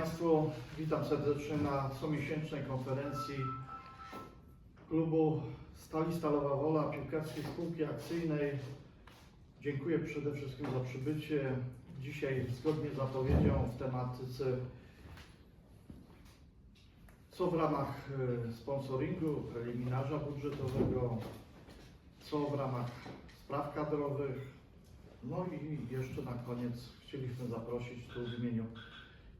Państwu, witam serdecznie na comiesięcznej konferencji klubu Stali Stalowa Wola Piłkarskiej Spółki Akcyjnej. Dziękuję przede wszystkim za przybycie. Dzisiaj zgodnie z zapowiedzią w tematyce co w ramach e, sponsoringu, preliminarza budżetowego, co w ramach spraw kadrowych. No i jeszcze na koniec chcieliśmy zaprosić tu w imieniu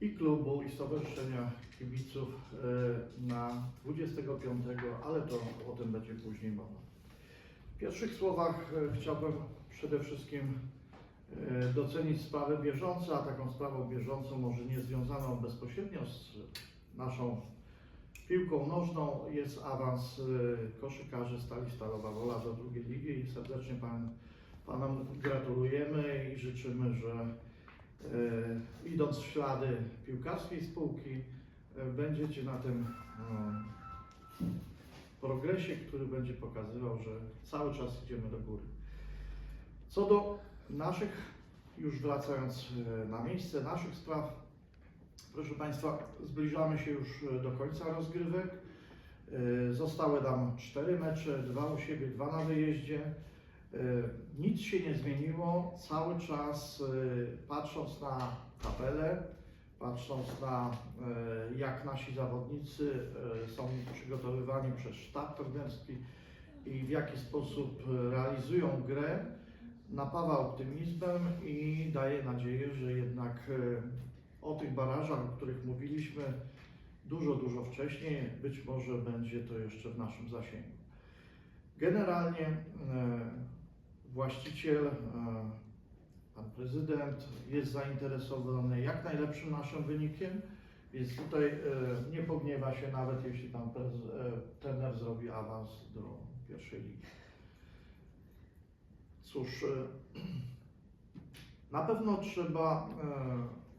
i klubu, i Stowarzyszenia Kibiców e, na 25, ale to o tym będzie później mowa. W pierwszych słowach e, chciałbym przede wszystkim e, docenić sprawę bieżącą, a taką sprawą bieżącą, może nie związaną bezpośrednio z naszą piłką nożną, jest awans koszykarzy Stali Stalowa Wola do drugiej ligi serdecznie pan, Panom gratulujemy i życzymy, że idąc w ślady piłkarskiej spółki, e, będziecie na tym e, progresie, który będzie pokazywał, że cały czas idziemy do góry. Co do naszych, już wracając e, na miejsce, naszych spraw, proszę Państwa, zbliżamy się już e, do końca rozgrywek. E, Zostały nam cztery mecze, dwa u siebie, dwa na wyjeździe. E, Nic się nie zmieniło. Cały czas e, patrząc na tabelę, patrząc na e, jak nasi zawodnicy są przygotowywani przez sztab trenerski i w jaki sposób realizują grę, napawa optymizmem i daje nadzieję, że jednak o tych barażach, o których mówiliśmy dużo, dużo wcześniej, być może będzie to jeszcze w naszym zasięgu. Generalnie właściciel, e, pan prezydent jest zainteresowany jak najlepszym naszym wynikiem, więc tutaj e, nie pogniewa się nawet jeśli pan e, trener zrobi awans do pierwszej ligi. Cóż, na pewno trzeba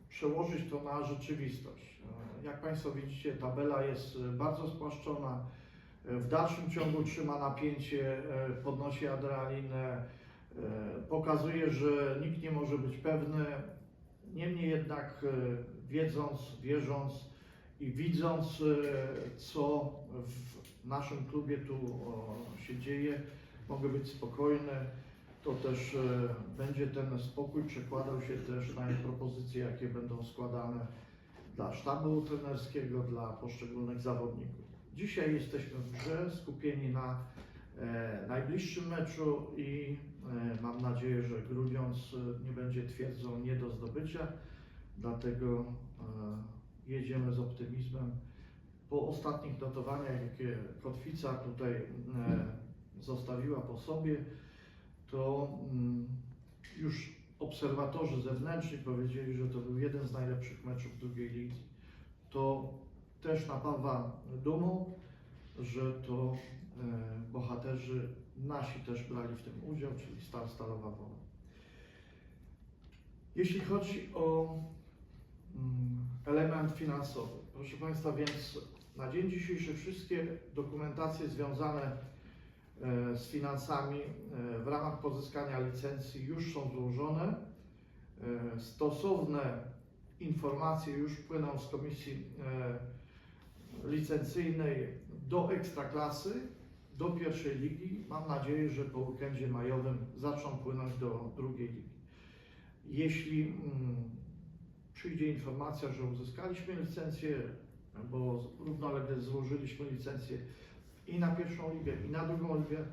przełożyć to na rzeczywistość. Jak Państwo widzicie, tabela jest bardzo spłaszczona. W dalszym ciągu trzyma napięcie, podnosi adrenalinę, pokazuje, że nikt nie może być pewny. Niemniej jednak, e, wiedząc, wierząc i widząc, e, co w naszym klubie tu się dzieje, mogę być spokojny. To też e, będzie ten spokój przekładał się też na propozycje, jakie będą składane dla sztabu trenerskiego, dla poszczególnych zawodników. Dzisiaj jesteśmy w grze, skupieni na e, najbliższym meczu i e, mam nadzieję, że Grudziądz e, nie będzie twierdzą nie do zdobycia, dlatego e, jedziemy z optymizmem. Po ostatnich notowaniach, jakie Kotwica tutaj e, zostawiła po sobie, to mm, już obserwatorzy zewnętrzni powiedzieli, że to był jeden z najlepszych meczów drugiej ligi. To też napawa dumą, że to e, bohaterzy nasi też brali w tym udział, czyli Stal Stalowa Wola. Jeśli chodzi o mm, element finansowy, proszę Państwa, więc na dzień dzisiejszy wszystkie dokumentacje związane e, z finansami e, w ramach pozyskania licencji już są złożone. E, Stosowne informacje już płyną z komisji licencyjnej do ekstraklasy, do pierwszej ligi. Mam nadzieję, że po weekendzie majowym zaczną płynąć do drugiej ligi. Jeśli mm, przyjdzie informacja, że uzyskaliśmy licencję, bo równolegle złożyliśmy licencję i na pierwszą ligę, i na drugą ligę,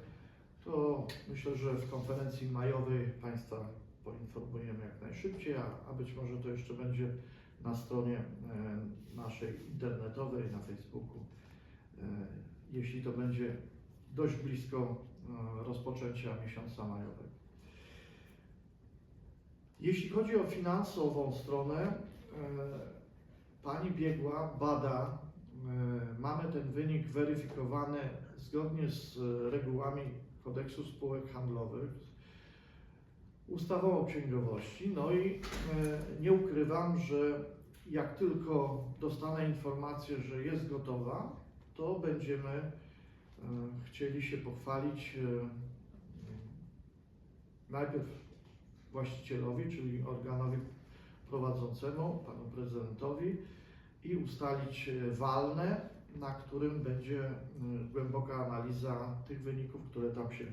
to myślę, że w konferencji majowej Państwa poinformujemy jak najszybciej, a, a być może to jeszcze będzie na stronie e, naszej internetowej, na Facebooku, e, jeśli to będzie dość blisko e, rozpoczęcia miesiąca majowego. Jeśli chodzi o finansową stronę, e, Pani biegła, bada, e, mamy ten wynik weryfikowany zgodnie z regułami kodeksu spółek handlowych, ustawą o księgowości. No i nie ukrywam, że jak tylko dostanę informację, że jest gotowa, to będziemy chcieli się pochwalić e, najpierw właścicielowi, czyli organowi prowadzącemu, panu prezydentowi i ustalić e, walne, na którym będzie głęboka analiza tych wyników, które tam się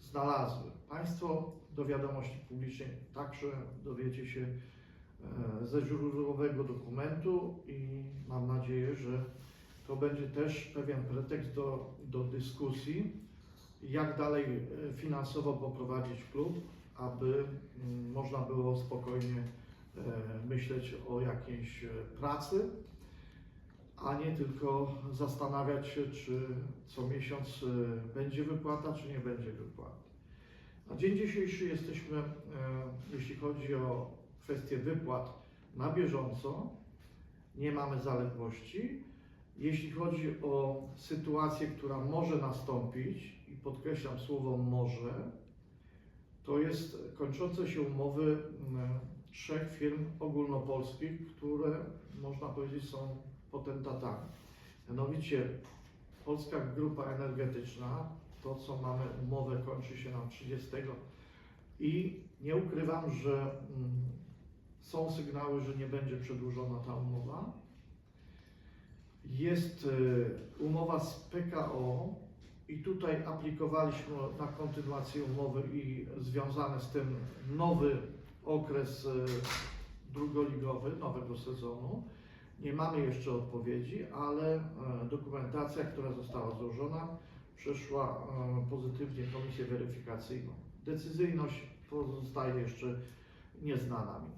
znalazły. Państwo do wiadomości publicznej także dowiecie się e, ze źródłowego dokumentu i mam nadzieję, że to będzie też pewien pretekst do, do dyskusji, jak dalej e, finansowo poprowadzić klub, aby mm, można było spokojnie e, myśleć o jakiejś e, pracy, a nie tylko zastanawiać się, czy co miesiąc będzie wypłata, czy nie będzie wypłata. Na dzień dzisiejszy jesteśmy, jeśli chodzi o kwestię wypłat na bieżąco, nie mamy zaległości. Jeśli chodzi o sytuację, która może nastąpić, i podkreślam słowo może, to jest kończące się umowy mm, trzech firm ogólnopolskich, które można powiedzieć są potentatami. Mianowicie Polska Grupa Energetyczna, to co mamy umowę kończy się nam 30 i nie ukrywam, że mm, są sygnały, że nie będzie przedłużona ta umowa. Jest y, umowa z PKO i tutaj aplikowaliśmy na kontynuację umowy i związany z tym nowy okres y, drugoligowy, nowego sezonu. Nie mamy jeszcze odpowiedzi, ale e, dokumentacja, która została złożona, przeszła pozytywnie komisję weryfikacyjną. Decyzyjność pozostaje jeszcze nieznana mi.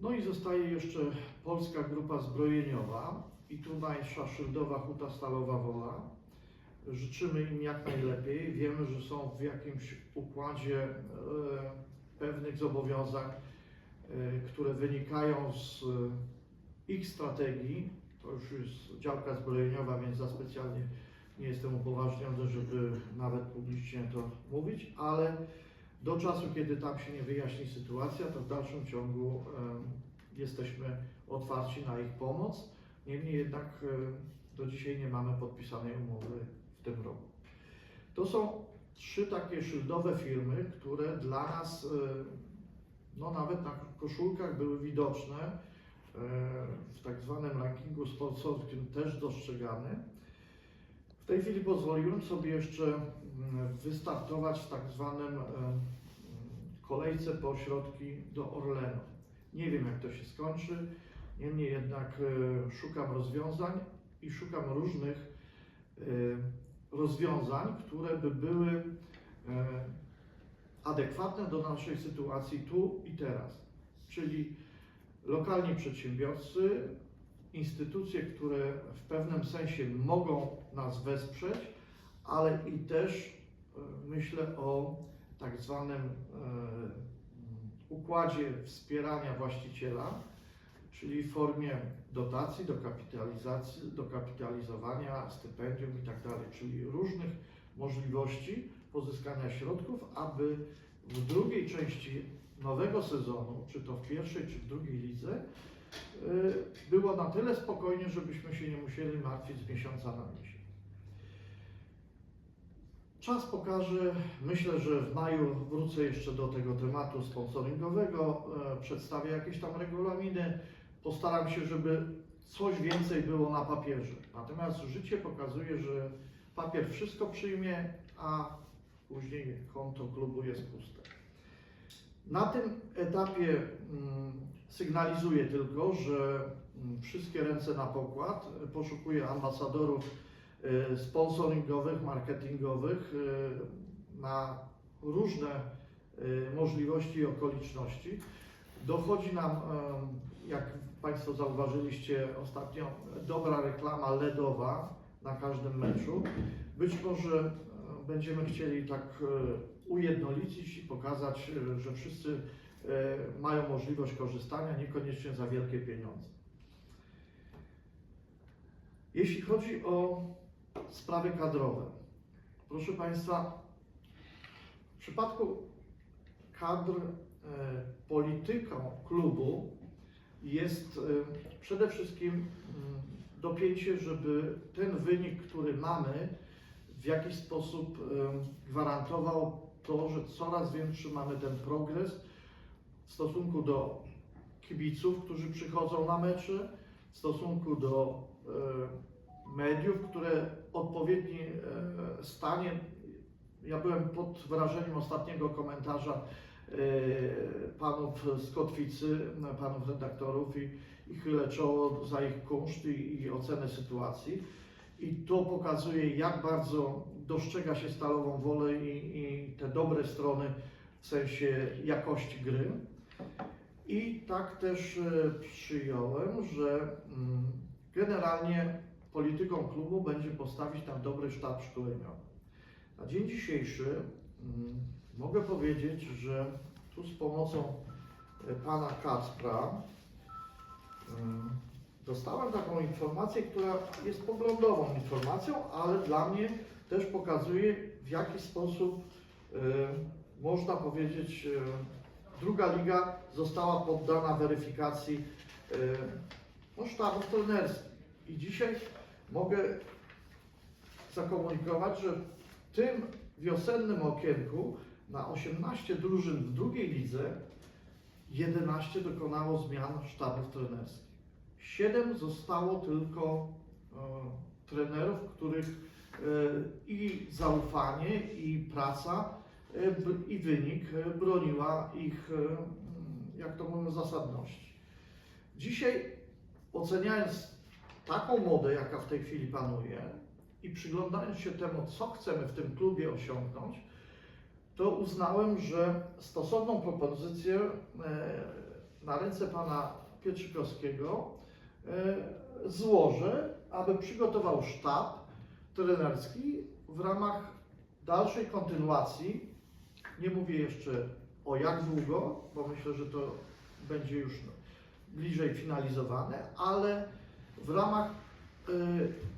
No i zostaje jeszcze Polska Grupa Zbrojeniowa i tu nasza szyldowa Huta Stalowa Wola. Życzymy im jak najlepiej. Wiemy, że są w jakimś układzie e, pewnych zobowiązań, e, które wynikają z e, ich strategii. To już jest działka zbrojeniowa, więc za specjalnie nie jestem upoważniony, żeby nawet publicznie to mówić, ale do czasu, kiedy tam się nie wyjaśni sytuacja, to w dalszym ciągu jesteśmy otwarci na ich pomoc. Niemniej jednak em, do dzisiaj nie mamy podpisanej umowy w tym roku. To są trzy takie szyldowe firmy, które dla nas, em, no nawet na koszulkach były widoczne, e, w tak zwanym rankingu sponsorskim też dostrzegane. W tej chwili pozwoliłem sobie jeszcze wystartować w tak zwanym e, kolejce po środki do Orlenu. Nie wiem jak to się skończy, niemniej jednak e, szukam rozwiązań i szukam różnych e, rozwiązań, które by były e, adekwatne do naszej sytuacji tu i teraz. Czyli lokalni przedsiębiorcy, instytucje, które w pewnym sensie mogą nas wesprzeć, ale i też myślę o tak zwanym układzie wspierania właściciela, czyli w formie dotacji, dokapitalizacji, dokapitalizowania, stypendium itd., czyli różnych możliwości pozyskania środków, aby w drugiej części nowego sezonu, czy to w pierwszej, czy w drugiej lidze, y, było na tyle spokojnie, żebyśmy się nie musieli martwić z miesiąca na miesiąc. Czas pokaże, myślę, że w maju wrócę jeszcze do tego tematu sponsoringowego, e, przedstawię jakieś tam regulaminy, postaram się, żeby coś więcej było na papierze. Natomiast życie pokazuje, że papier wszystko przyjmie, a później konto klubu jest puste. Na tym etapie mm, sygnalizuję tylko, że mm, wszystkie ręce na pokład. Poszukuję ambasadorów e, sponsoringowych, marketingowych e, na różne e, możliwości i okoliczności. Dochodzi nam, jak Państwo zauważyliście ostatnio, dobra reklama LEDowa na każdym meczu. Być może e, będziemy chcieli tak e, ujednolicić i pokazać, e, że wszyscy mają możliwość korzystania, niekoniecznie za wielkie pieniądze. Jeśli chodzi o sprawy kadrowe, proszę Państwa, w przypadku kadr polityką klubu jest e, przede wszystkim mm, dopięcie, żeby ten wynik, który mamy, w jakiś sposób e, gwarantował to, że coraz większy mamy ten progres w stosunku do kibiców, którzy przychodzą na mecze, w stosunku do mediów, które e, stanie. Ja byłem pod wrażeniem ostatniego komentarza panów z Kotwicy, panów redaktorów i, i chylę czoło za ich kunszt i, i ocenę sytuacji. I to pokazuje, jak bardzo dostrzega się stalową wolę i, i te dobre strony w sensie jakości gry. I tak też e, przyjąłem, że mm, generalnie polityką klubu będzie postawić tam dobry sztab szkoleniowy. Na dzień dzisiejszy mm, mogę powiedzieć, że tu z pomocą e, pana Kacpra mm, dostałem taką informację, która jest poglądową informacją, ale dla mnie też pokazuje, w jaki sposób e, można powiedzieć, e, druga liga została poddana weryfikacji e, no, sztabów trenerskich. I dzisiaj mogę zakomunikować, że w tym wiosennym okienku na 18 drużyn w drugiej lidze 11 dokonało zmian sztabów trenerskich. 7 zostało tylko e, trenerów, których e, i zaufanie, i praca, e, b- i wynik e, broniła ich, e, mm, jak to mówią, zasadności. Dzisiaj oceniając taką modę, jaka w tej chwili panuje i przyglądając się temu, co chcemy w tym klubie osiągnąć, to uznałem, że stosowną propozycję e, na ręce pana Pietrzykowskiego e, złożę, aby przygotował sztab trenerski w ramach dalszej kontynuacji. Nie mówię jeszcze o jak długo, bo myślę, że to będzie już bliżej finalizowane, ale w ramach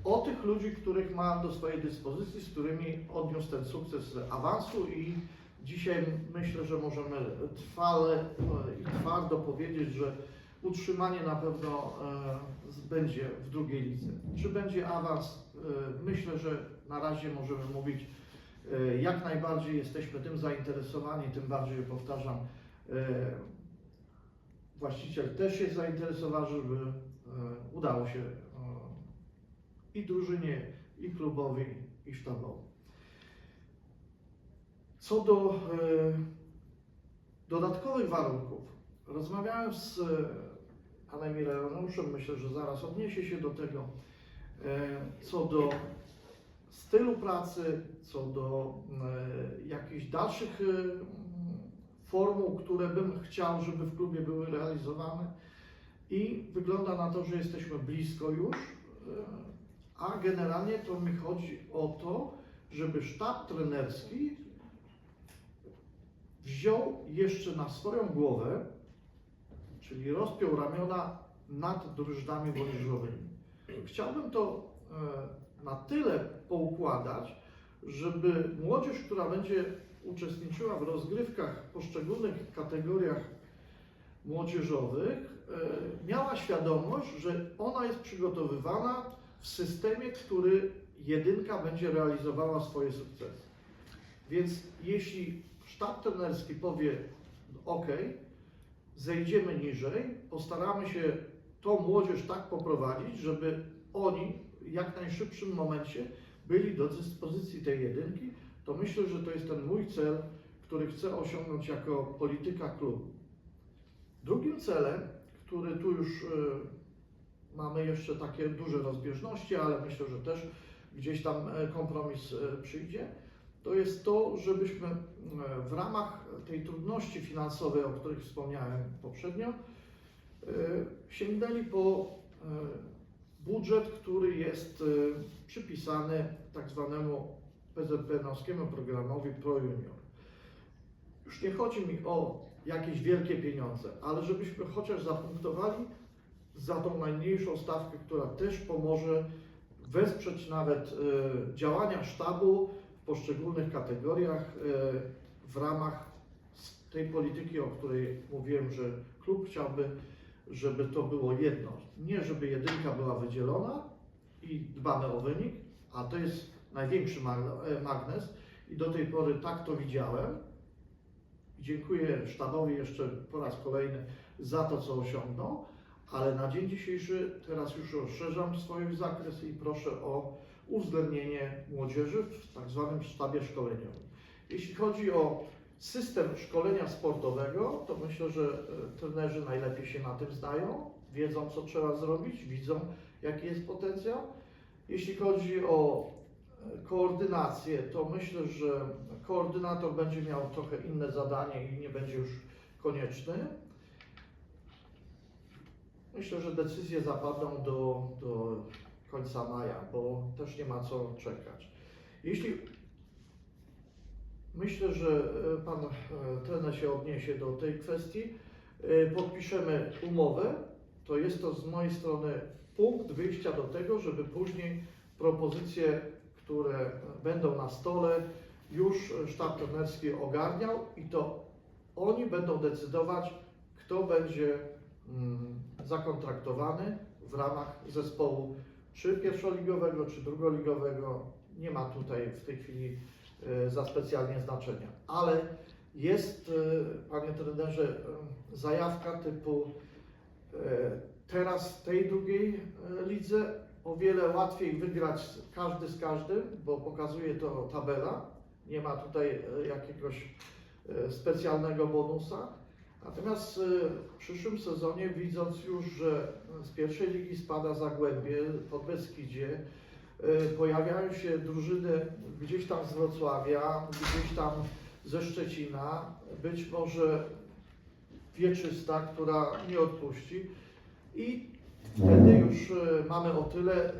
o tych ludzi, których mam do swojej dyspozycji, z którymi odniósł ten sukces awansu i dzisiaj myślę, że możemy trwale y, i twardo powiedzieć, że utrzymanie na pewno y, będzie w drugiej lidze. Czy będzie awans? Y, Myślę, że na razie możemy mówić y, jak najbardziej jesteśmy tym zainteresowani, tym bardziej powtarzam, y, właściciel też jest zainteresowany, żeby udało się i drużynie, i klubowi, i sztabowi. Co do e, dodatkowych warunków, rozmawiałem z e, panem Ireneuszem, myślę, że zaraz odniesie się do tego, e, co do stylu pracy, co do e, jakichś dalszych e, formuł, które bym chciał, żeby w klubie były realizowane. I wygląda na to, że jesteśmy blisko już, e, a generalnie to mi chodzi o to, żeby sztab trenerski wziął jeszcze na swoją głowę, czyli rozpiął ramiona nad drużynami młodzieżowymi. Chciałbym to e, na tyle poukładać, żeby młodzież, która będzie uczestniczyła w rozgrywkach w poszczególnych kategoriach młodzieżowych, e, miała świadomość, że ona jest przygotowywana w systemie, który jedynka będzie realizowała swoje sukcesy. Więc jeśli sztab trenerski powie OK, zejdziemy niżej, postaramy się tą młodzież tak poprowadzić, żeby oni w jak najszybszym momencie byli do dyspozycji tej jedynki, to myślę, że to jest ten mój cel, który chcę osiągnąć jako polityka klubu. Drugim celem, który tu już y, mamy jeszcze takie duże rozbieżności, ale myślę, że też gdzieś tam e, kompromis e, przyjdzie, to jest to, żebyśmy e, w ramach tej trudności finansowej, o których wspomniałem poprzednio, sięgnęli po budżet, który jest przypisany tak zwanemu PZPN-owskiemu programowi ProJunior. Już nie chodzi mi o jakieś wielkie pieniądze, ale żebyśmy chociaż zapunktowali za tą najmniejszą stawkę, która też pomoże wesprzeć nawet e, działania sztabu w poszczególnych kategoriach e, w ramach tej polityki, o której mówiłem, że klub chciałby, żeby to było jedno. Nie, żeby jedynka była wydzielona i dbamy o wynik, a to jest największy e, magnes i do tej pory tak to widziałem. Dziękuję sztabowi jeszcze po raz kolejny, za to, co osiągną, ale na dzień dzisiejszy teraz już rozszerzam swój zakres i proszę o uwzględnienie młodzieży w tak zwanym sztabie szkoleniowym. Jeśli chodzi o system szkolenia sportowego, to myślę, że e, trenerzy najlepiej się na tym znają, wiedzą, co trzeba zrobić, widzą, jaki jest potencjał. Jeśli chodzi o e, koordynację, to myślę, że koordynator będzie miał trochę inne zadanie i nie będzie już konieczny. Myślę, że decyzje zapadną do, do końca maja, bo też nie ma co czekać. Jeśli myślę, że e, pan e, trener się odniesie do tej kwestii, e, podpiszemy umowę, to jest to z mojej strony punkt wyjścia do tego, żeby później propozycje, które będą na stole, już sztab trenerski ogarniał i to oni będą decydować, kto będzie mm, zakontraktowany w ramach zespołu czy pierwszoligowego, czy drugoligowego. Nie ma tutaj w tej chwili e, za specjalnie znaczenia, ale jest, e, panie trenerze, e, zajawka typu teraz w tej drugiej lidze o wiele łatwiej wygrać każdy z każdym, bo pokazuje to tabela. Nie ma tutaj jakiegoś specjalnego bonusa. Natomiast e, w przyszłym sezonie, widząc już, że z pierwszej ligi spada Zagłębie, Podbeskidzie, e, pojawiają się drużyny gdzieś tam z Wrocławia, gdzieś tam ze Szczecina, być może Wieczysta, która nie odpuści i wtedy już e, mamy o tyle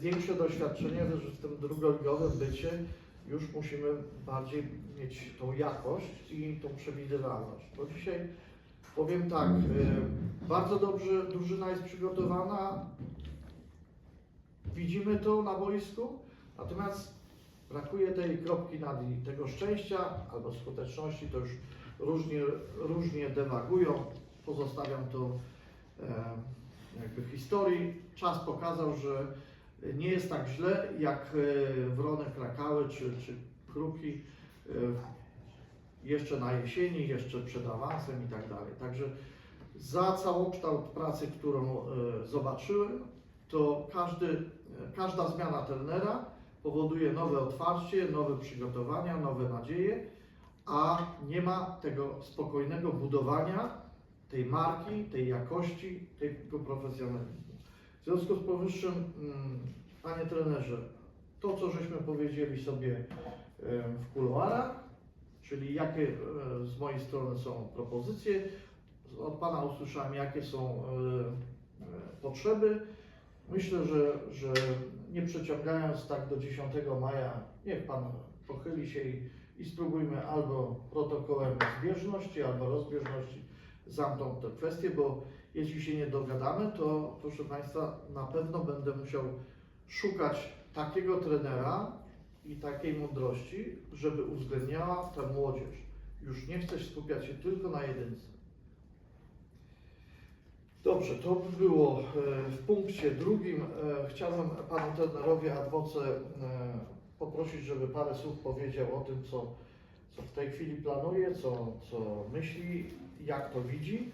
większe doświadczenie, że w tym drugoligowym bycie już musimy bardziej mieć tą jakość i tą przewidywalność. Bo dzisiaj powiem tak, e, bardzo dobrze drużyna jest przygotowana, widzimy to na boisku, natomiast brakuje tej kropki nad i, tego szczęścia albo skuteczności, to już różnie, różnie dewagują, pozostawiam to e, jakby historii. Czas pokazał, że nie jest tak źle jak e, Wrony Krakały czy, czy Kruki jeszcze na jesieni, jeszcze przed awansem i tak dalej. Także za całokształt pracy, którą e, zobaczyłem, to każdy, e, każda zmiana trenera powoduje nowe otwarcie, nowe przygotowania, nowe nadzieje, a nie ma tego spokojnego budowania tej marki, tej jakości, tego profesjonalizmu. W związku z powyższym, mm, panie trenerze, to co żeśmy powiedzieli sobie w kuluarach, czyli jakie e, z mojej strony są propozycje, od pana usłyszałem jakie są e, e, potrzeby. Myślę, że, że nie przeciągając tak do 10 maja, niech pan pochyli się i, i spróbujmy albo protokołem zbieżności, albo rozbieżności zamknąć tę kwestię, bo jeśli się nie dogadamy, to proszę Państwa, na pewno będę musiał szukać takiego trenera i takiej mądrości, żeby uwzględniała tę młodzież. Już nie chcę skupiać się tylko na jedynce. Dobrze, to by było e, w punkcie drugim. E, Chciałbym Panu trenerowi Adwoce e, poprosić, żeby parę słów powiedział o tym, co, co w tej chwili planuje, co, co myśli, jak to widzi.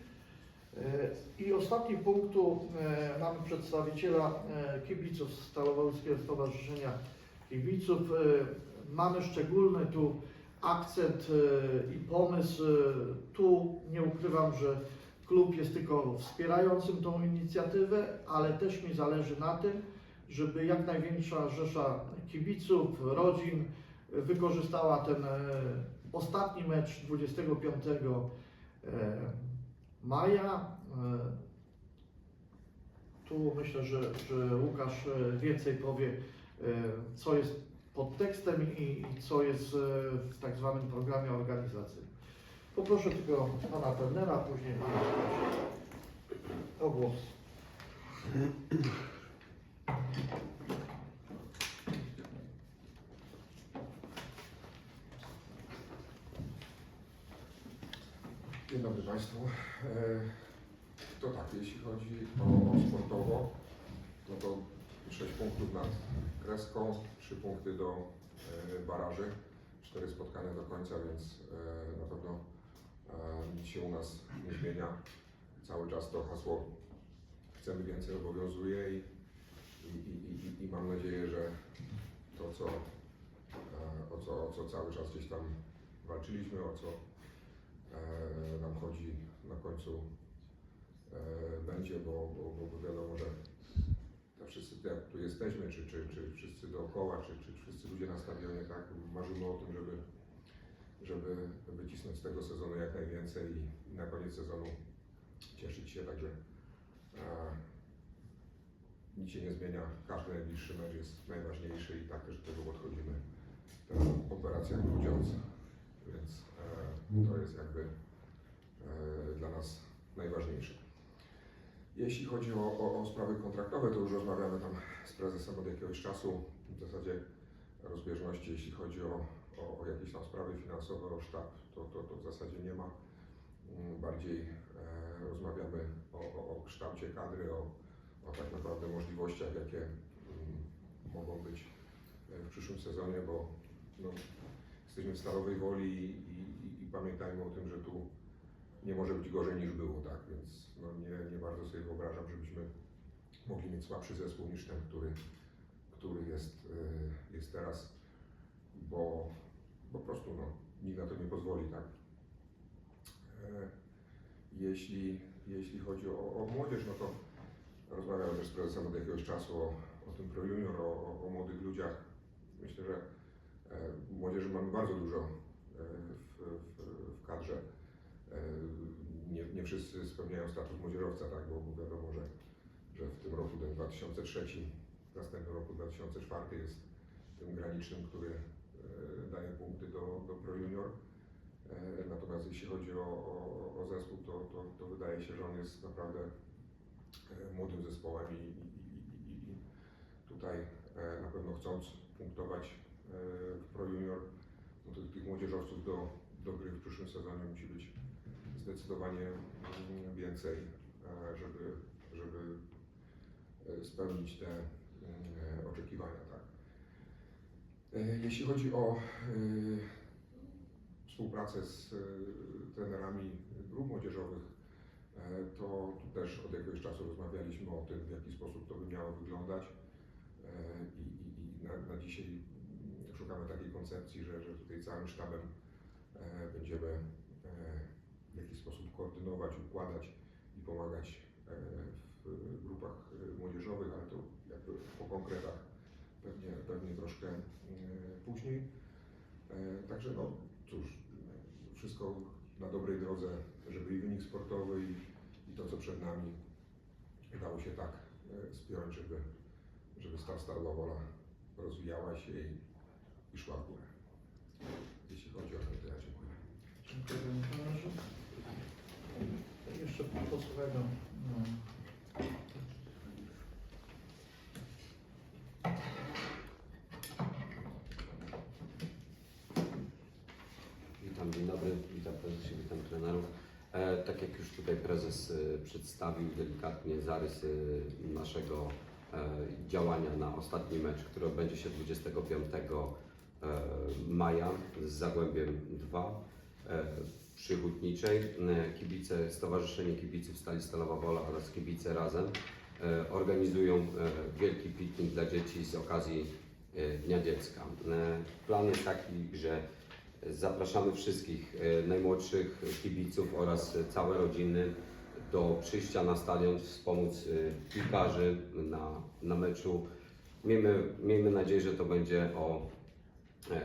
I ostatni punktu mamy przedstawiciela kibiców Stalowo-Łódzkiego Stowarzyszenia Kibiców. E, Mamy szczególny tu akcent e, i pomysł. E, Tu nie ukrywam, że klub jest tylko wspierającym tą inicjatywę, ale też mi zależy na tym, żeby jak największa rzesza kibiców, rodzin wykorzystała ten ostatni mecz 25 e, maja. Tu myślę, że, że Łukasz więcej powie, co jest pod tekstem i, co jest e, w tak zwanym programie organizacyjnym. Poproszę tylko pana Turnera, później o głos. Dzień dobry Państwu. E, To tak, jeśli chodzi o sportowo, no to 6 punktów nad kreską, 3 punkty do e, baraży, 4 spotkania do końca, więc e, na pewno e, nic się u nas nie zmienia. cały czas to hasło chcemy więcej obowiązuje i, i, i, i, i mam nadzieję, że to, co, e, o, co, o co cały czas gdzieś tam walczyliśmy, o co e, nam chodzi na końcu e, będzie, bo, bo, bo wiadomo, że to wszyscy jak tu jesteśmy, czy, czy, czy wszyscy dookoła, czy, czy wszyscy ludzie na stadionie, tak, marzymy o tym, żeby, żeby wycisnąć z tego sezonu jak najwięcej i na koniec sezonu cieszyć się, także e, nic się nie zmienia, każdy najbliższy mecz jest najważniejszy i tak też do tego podchodzimy. Ta operacja grudziąc, więc e, to jest jakby e, dla nas najważniejsze. Jeśli chodzi o, o, o sprawy kontraktowe, to już rozmawiamy tam z prezesem od jakiegoś czasu. W zasadzie rozbieżności, jeśli chodzi o, o, o jakieś tam sprawy finansowe, o sztab, to, to, to w zasadzie nie ma. Mm, Bardziej e, rozmawiamy o, o, o kształcie kadry, o, o tak naprawdę możliwościach, jakie mm, mogą być e, w przyszłym sezonie, bo no, jesteśmy w stalowej woli i, i, i pamiętajmy o tym, że tu nie może być gorzej niż było, tak? Więc no, nie, nie bardzo sobie wyobrażam, żebyśmy mogli mieć słabszy zespół niż ten, który, który jest, y, jest teraz, bo po prostu no, nikt na to nie pozwoli, tak? E, Jeśli, jeśli chodzi o, o młodzież, no to rozmawiałem też z prezesem od jakiegoś czasu o, o tym Pro Junior, o, o, młodych ludziach. Myślę, że e, młodzieży mamy bardzo dużo e, w, w, w kadrze. E, Nie, nie wszyscy spełniają status młodzieżowca, tak, bo, wiadomo, że, że w tym roku ten 2003, w następnym roku 2004 jest tym granicznym, który e, daje punkty do, do Pro Junior. E, Natomiast jeśli chodzi o, o, o zespół, to, to, to wydaje się, że on jest naprawdę młodym zespołem i, i, i, i- tutaj na pewno chcąc punktować w Pro Junior, no to tych młodzieżowców do, do gry w przyszłym sezonie musi być zdecydowanie więcej, e, żeby, żeby e, spełnić te mm, oczekiwania. Tak. E, Jeśli chodzi o e, współpracę z e, trenerami grup młodzieżowych, e, to tu też od jakiegoś czasu rozmawialiśmy o tym, w jaki sposób to by miało wyglądać E, i, i, i na, na dzisiaj szukamy takiej koncepcji, że, że tutaj całym sztabem e, będziemy e, w jakiś sposób koordynować, układać i pomagać e, w grupach e, młodzieżowych, ale to jakby po konkretach pewnie, pewnie troszkę e, później. Także no cóż, wszystko na dobrej drodze, żeby i wynik sportowy i, i to co przed nami dało się tak spiąć, żeby, żeby Star Stalowa Wola rozwijała się i, i szła w górę. Jeśli chodzi o to, to ja dziękuję. Dziękuję panie. Jeszcze posłuchajmy. No. Witam, dzień dobry, witam prezesie, witam trenerów. E, tak jak już tutaj prezes e, przedstawił delikatnie zarys e, naszego e, działania na ostatni mecz, który odbędzie się 25 e, maja z Zagłębiem 2 e, przy Hutniczej. E, Kibice, Stowarzyszenie Kibiców Stali Stalowa Wola oraz Kibice Razem e, organizują wielki piknik dla dzieci z okazji Dnia Dziecka. Plan jest taki, że Zapraszamy wszystkich najmłodszych kibiców oraz całe rodziny do przyjścia na stadion, wspomóc piłkarzy na, na meczu. Miejmy, miejmy nadzieję, że to będzie o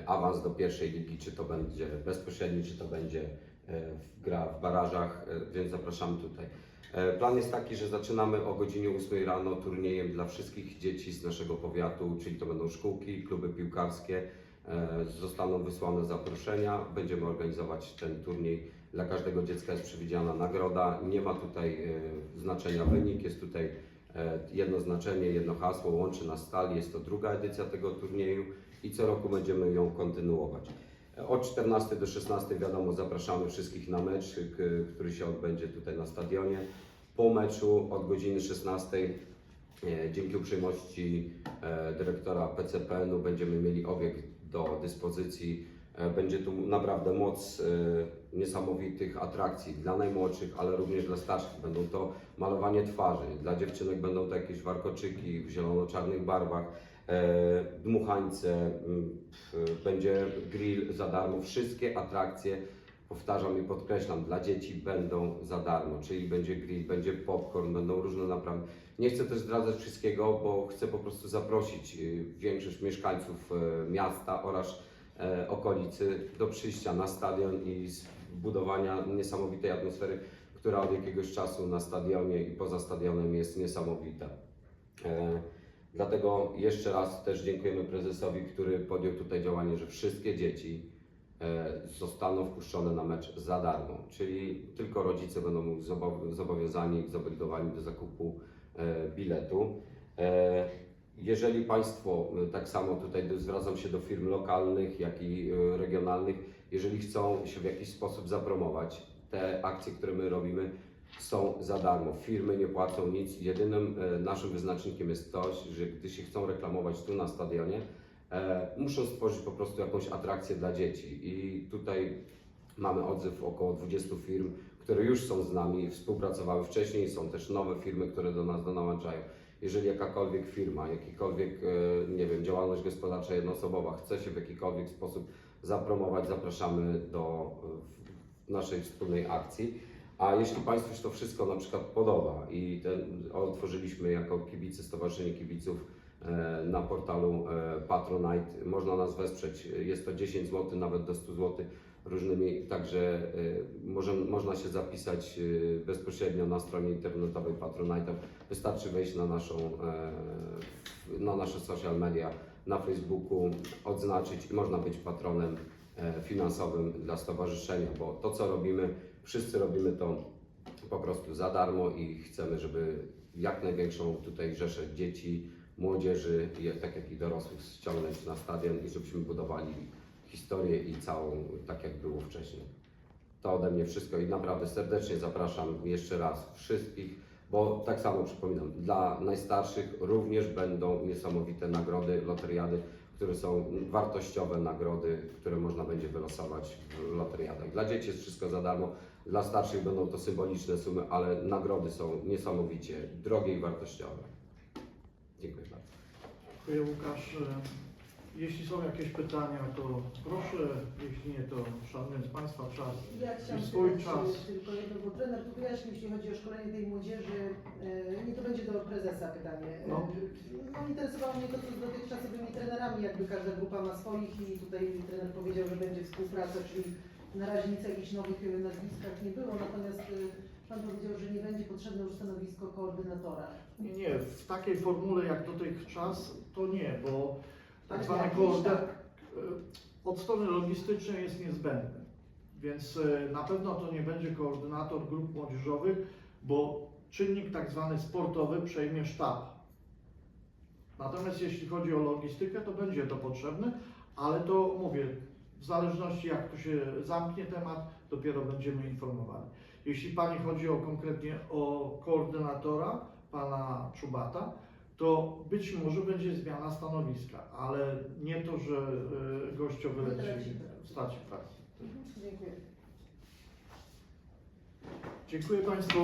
awans do pierwszej ligi, czy to będzie bezpośredni, czy to będzie e, gra w barażach, e, więc zapraszamy tutaj. E, Plan jest taki, że zaczynamy o godzinie 8 rano turniejem dla wszystkich dzieci z naszego powiatu, czyli to będą szkółki, kluby piłkarskie. E, Zostaną wysłane zaproszenia, będziemy organizować ten turniej. Dla każdego dziecka jest przewidziana nagroda. Nie ma tutaj e, znaczenia wynik, jest tutaj e, jedno znaczenie, jedno hasło, łączy nas stal. Jest to druga edycja tego turnieju i co roku będziemy ją kontynuować. Od 14 do 16 wiadomo, zapraszamy wszystkich na mecz, który się odbędzie tutaj na stadionie. Po meczu od godziny 16 e, dzięki uprzejmości e, dyrektora PCPN-u będziemy mieli obiekt do dyspozycji E, Będzie tu naprawdę moc niesamowitych atrakcji dla najmłodszych, ale również dla starszych. Będą to malowanie twarzy, dla dziewczynek będą to jakieś warkoczyki w zielono-czarnych barwach, dmuchańce, m, f- będzie grill za darmo. Wszystkie atrakcje, powtarzam i podkreślam, dla dzieci będą za darmo, czyli będzie grill, będzie popcorn, będą różne naprawy. Nie chcę też zdradzać wszystkiego, bo chcę po prostu zaprosić y, większość mieszkańców e, miasta oraz e, okolicy do przyjścia na stadion i zbudowania niesamowitej atmosfery, która od jakiegoś czasu na stadionie i poza stadionem jest niesamowita. Dlatego jeszcze raz też dziękujemy prezesowi, który podjął tutaj działanie, że wszystkie dzieci e, zostaną wpuszczone na mecz za darmo, czyli tylko rodzice będą zobow- zobowiązani, zobligowani do zakupu e, biletu. E, Jeżeli Państwo, tak samo tutaj zwracam się do firm lokalnych, jak i regionalnych, jeżeli chcą się w jakiś sposób zapromować, te akcje, które my robimy, są za darmo. Firmy nie płacą nic. Jedynym e, naszym wyznacznikiem jest to, że gdy się chcą reklamować tu na stadionie, e, muszą stworzyć po prostu jakąś atrakcję dla dzieci. I tutaj mamy odzew około 20 firm, które już są z nami, współpracowały wcześniej. Są też nowe firmy, które do nas dołączają. Jeżeli jakakolwiek firma, jakikolwiek, e, nie wiem, działalność gospodarcza jednoosobowa chce się w jakikolwiek sposób zapromować, zapraszamy do naszej wspólnej akcji. A jeśli Państwu się to wszystko na przykład podoba i otworzyliśmy jako kibice, Stowarzyszenie Kibiców e, na portalu e, Patronite, można nas wesprzeć, jest to 10 zł, nawet do 100 zł różnymi, także e, może, można się zapisać e, bezpośrednio na stronie internetowej Patronite. Wystarczy wejść na naszą, e, na nasze social media, na Facebooku, odznaczyć i można być patronem finansowym dla stowarzyszenia, bo to co robimy, wszyscy robimy to po prostu za darmo i chcemy, żeby jak największą tutaj rzeszę dzieci, młodzieży, tak jak i dorosłych ściągnąć na stadion i żebyśmy budowali historię i całą tak jak było wcześniej. To ode mnie wszystko i naprawdę serdecznie zapraszam jeszcze raz wszystkich, bo tak samo przypominam, dla najstarszych również będą niesamowite nagrody, loteriady, które są wartościowe nagrody, które można będzie wylosować w loteriadach. Dla dzieci jest wszystko za darmo, dla starszych będą to symboliczne sumy, ale nagrody są niesamowicie drogie i wartościowe. Dziękuję bardzo. Dziękuję Łukasz. E, Jeśli są jakieś pytania, to proszę, jeśli nie, to szanując Państwa czas Ja chciałam i swój czas. tylko jedno, bo trener tu wyjaśnił, jeśli chodzi o szkolenie tej młodzieży, e, nie to będzie do prezesa pytanie. No. No interesowało mnie to, co z dotychczasowymi trenerami, jakby każda grupa ma swoich i tutaj trener powiedział, że będzie współpraca, czyli na razie nic o jakichś nowych e, nazwiskach nie było, natomiast e, Pan powiedział, że nie będzie potrzebne już stanowisko koordynatora. Nie, nie, w takiej formule jak dotychczas to nie, bo tak zwany jakiś koordynator tak. od strony logistycznej jest niezbędny. Więc e, na pewno to nie będzie koordynator grup młodzieżowych, bo czynnik tak zwany sportowy przejmie sztab. Natomiast jeśli chodzi o logistykę, to będzie to potrzebne, ale to mówię, w zależności jak tu się zamknie temat, dopiero będziemy informowani. Jeśli Pani chodzi o konkretnie o koordynatora, Pana Czubata, to być może będzie zmiana stanowiska, ale nie to, że y, gościo wyleci w stacie pracy. Dziękuję. Dziękuję Państwu.